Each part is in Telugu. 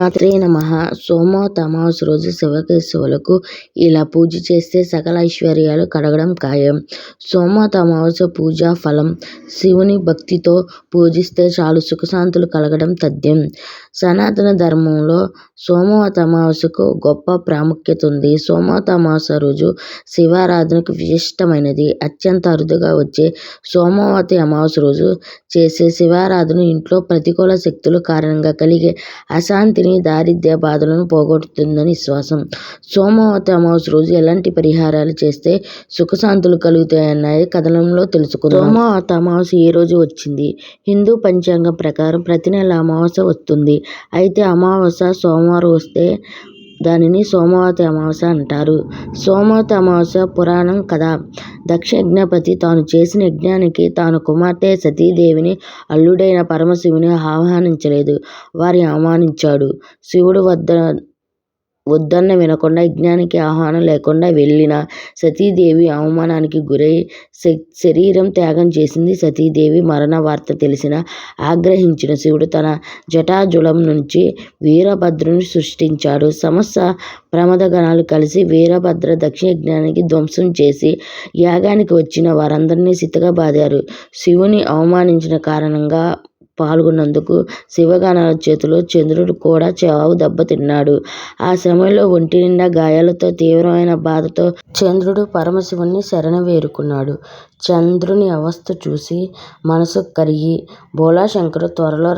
మాత్రే నమ సోమవతి అమావాస్య రోజు శివకేశవులకు ఇలా పూజ చేస్తే సకల ఐశ్వర్యాలు కలగడం ఖాయం. సోమ తమాస పూజా ఫలం శివుని భక్తితో పూజిస్తే చాలు సుఖశాంతులు కలగడం తథ్యం. సనాతన ధర్మంలో సోమవతి తమాసకు గొప్ప ప్రాముఖ్యత ఉంది. సోమ తమాస రోజు శివారాధనకు విశిష్టమైనది. అత్యంత అరుదుగా వచ్చే సోమవతి అమావాస్య రోజు చేసే శివారాధన ఇంట్లో ప్రతికూల శక్తుల కారణంగా కలిగే అశాంతిని, దారిద్ర్య బాధలను పోగొడుతుందని విశ్వాసం. సోమవతి అమావాస్య రోజు ఎలాంటి పరిహారాలు చేస్తే సుఖశాంతులు కలుగుతాయన్నది కథనంలో తెలుసుకుందాం. సోమవతి అమావాస్య ఏ రోజు వచ్చింది? హిందూ పంచాంగం ప్రకారం ప్రతి నెల అమావాస్య వస్తుంది. అయితే అమావాస్య సోమవారం వస్తే దానిని సోమవతి అమావాస్య అంటారు. సోమవతి అమావాస్య పురాణం కథ. దక్ష యజ్ఞపతి తాను చేసిన యజ్ఞానికి తాను కుమార్తె సతీదేవిని అల్లుడైన పరమశివుని ఆహ్వానించలేదు. వారిని అవమానించాడు. శివుడు వద్ద వద్దన్న వినకుండా యజ్ఞానికి ఆహ్వానం లేకుండా వెళ్ళిన సతీదేవి అవమానానికి గురై శరీరం త్యాగం చేసింది. సతీదేవి మరణ వార్త తెలిసిన ఆగ్రహించిన శివుడు తన జటాజులం నుంచి వీరభద్రుని సృష్టించాడు. సమస్త ప్రమథగణాలు కలిసి వీరభద్ర దక్షిణ యజ్ఞానికి ధ్వంసం చేసి యాగానికి వచ్చిన వారందరినీ చితకబాదారు. శివుని అవమానించిన కారణంగా పాల్గొన్నందుకు శివగణాల చేతిలో చంద్రుడు కూడా చావు దెబ్బతిన్నాడు ఆ సమయంలో ఒంటినిండా గాయాలతో తీవ్రమైన బాధతో చంద్రుడు పరమశివుని శరణువేరుకున్నాడు. చంద్రుని అవస్థ చూసి మనసు కరిగి భోళాశంకరుడు త్వరలో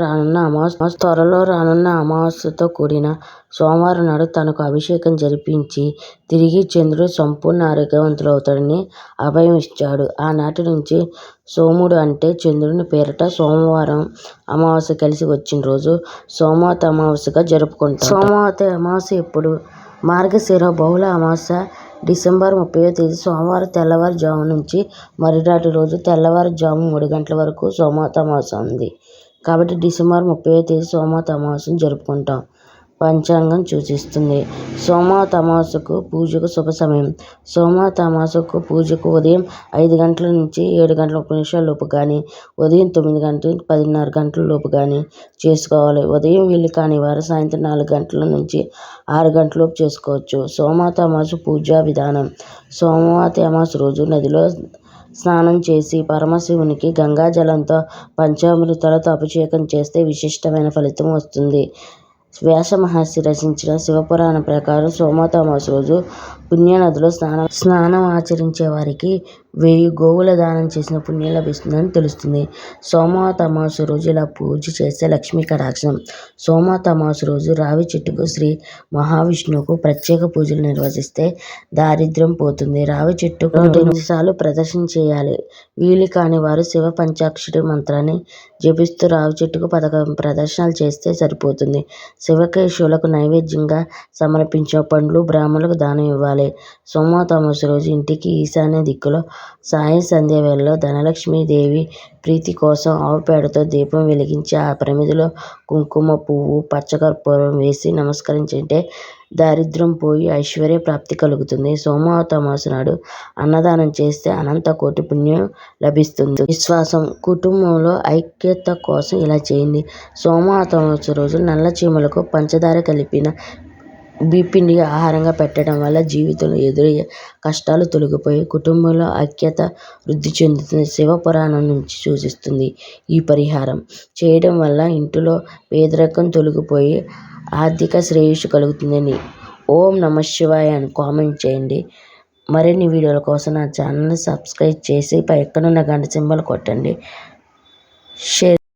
రానున్న అమావాస్యతో కూడిన సోమవారం నాడు తనకు అభిషేకం జరిపించి తిరిగి చంద్రుడు సంపూర్ణ ఆరోగ్యవంతుడవుతాడని అభయం ఇచ్చాడు. ఆనాటి నుంచి సోముడు అంటే చంద్రుని పేరిట సోమవారం అమావాస్య కలిసి వచ్చిన రోజు సోమవతి అమావాస్యగా జరుపుకుంటారు. సోమవతి అమావాస్య ఎప్పుడు? మార్గశిర బహుళ అమావాస్య డిసెంబర్ ముప్పై తేదీ సోమవారం తెల్లవారు జాము నుంచి మరునాటి రోజు తెల్లవారుజాము మూడు గంటల వరకు సోమవతి అమావాస్య ఉంది. కాబట్టి డిసెంబర్ ముప్పై తేదీ సోమవతి అమావాస్యను జరుపుకుంటాం పంచాంగం సూచిస్తుంది. సోమ తమాసుకు పూజకు శుభ సమయం సోమ తమాసుకు పూజకు ఉదయం ఐదు గంటల నుంచి ఏడు గంటల ముప్పై నిమిషాల లోపు కానీ ఉదయం తొమ్మిది గంటల నుంచి పదిన్నర గంటల లోపు కానీ చేసుకోవాలి. ఉదయం వీలు కానివారు సాయంత్రం నాలుగు గంటల నుంచి ఆరు గంటల లోపు చేసుకోవచ్చు. సోమ తమాసు పూజా విధానం సోమవతి తమాసు రోజు నదిలో స్నానం చేసి పరమశివునికి గంగాజలంతో, పంచామృతాలతో అభిషేకం చేస్తే విశిష్టమైన ఫలితం వస్తుంది. వ్యాస మహర్షి రచించిన శివపురాణం ప్రకారం సోమవతి అమావాస్య రోజు పుణ్యనదిలో స్నానం ఆచరించే వారికి వేయి గోవుల దానం చేసిన పుణ్యం లభిస్తుందని తెలుస్తుంది. సోమ అమావాస్య రోజు ఇలా పూజ చేస్తే లక్ష్మీ కటాక్షం సోమ అమావాస్య రోజు రావి చెట్టుకు శ్రీ మహావిష్ణువుకు ప్రత్యేక పూజలు నిర్వహిస్తే దారిద్ర్యం పోతుంది. రావి చెట్టుకు సార్లు ప్రదర్శన చేయాలి. వీలు కాని వారు శివ పంచాక్షరి మంత్రాన్ని జపిస్తూ రావి చెట్టుకు పదకొండు ప్రదర్శనలు చేస్తే సరిపోతుంది. శివకేశవులకు నైవేద్యంగా సమర్పించిన పండ్లు బ్రాహ్మణులకు దానం ఇవ్వాలి. సోమవతి రోజు ఇంటికి ఈశాన్య దిక్కులో సాయం సంధ్యవేళలో ధనలక్ష్మీదేవి ప్రీతి కోసం ఆవుపేడతో దీపం వెలిగించి ఆ ప్రమిదలో కుంకుమ పువ్వు, పచ్చకర్పూరం వేసి నమస్కరించుకుంటే దారిద్ర్యం పోయి ఐశ్వర్య ప్రాప్తి కలుగుతుంది. సోమవతి నాడు అన్నదానం చేస్తే అనంత కోటి పుణ్యం లభిస్తుంది. విశ్వాసం. కుటుంబంలో ఐక్యత కోసం ఇలా చేయండి. సోమవతి రోజు నల్ల చీమలకు పంచదార కలిపిన బియ్యపిండిని ఆహారంగా పెట్టడం వల్ల జీవితంలో ఎదురయ్యే కష్టాలు తొలగిపోయి కుటుంబంలో ఐక్యత వృద్ధి చెందుతుంది శివ పురాణం సూచిస్తుంది. ఈ పరిహారం చేయడం వల్ల ఇంటిలో పేదరికం తొలగిపోయి ఆర్థిక శ్రేయస్సు కలుగుతుందని ఓం నమశ్శివాయ అని కామెంట్ చేయండి. మరిన్ని వీడియోల కోసం నా ఛానల్ని సబ్స్క్రైబ్ చేసి పక్కనున్న గంట సింబల్ కొట్టండి. షేర్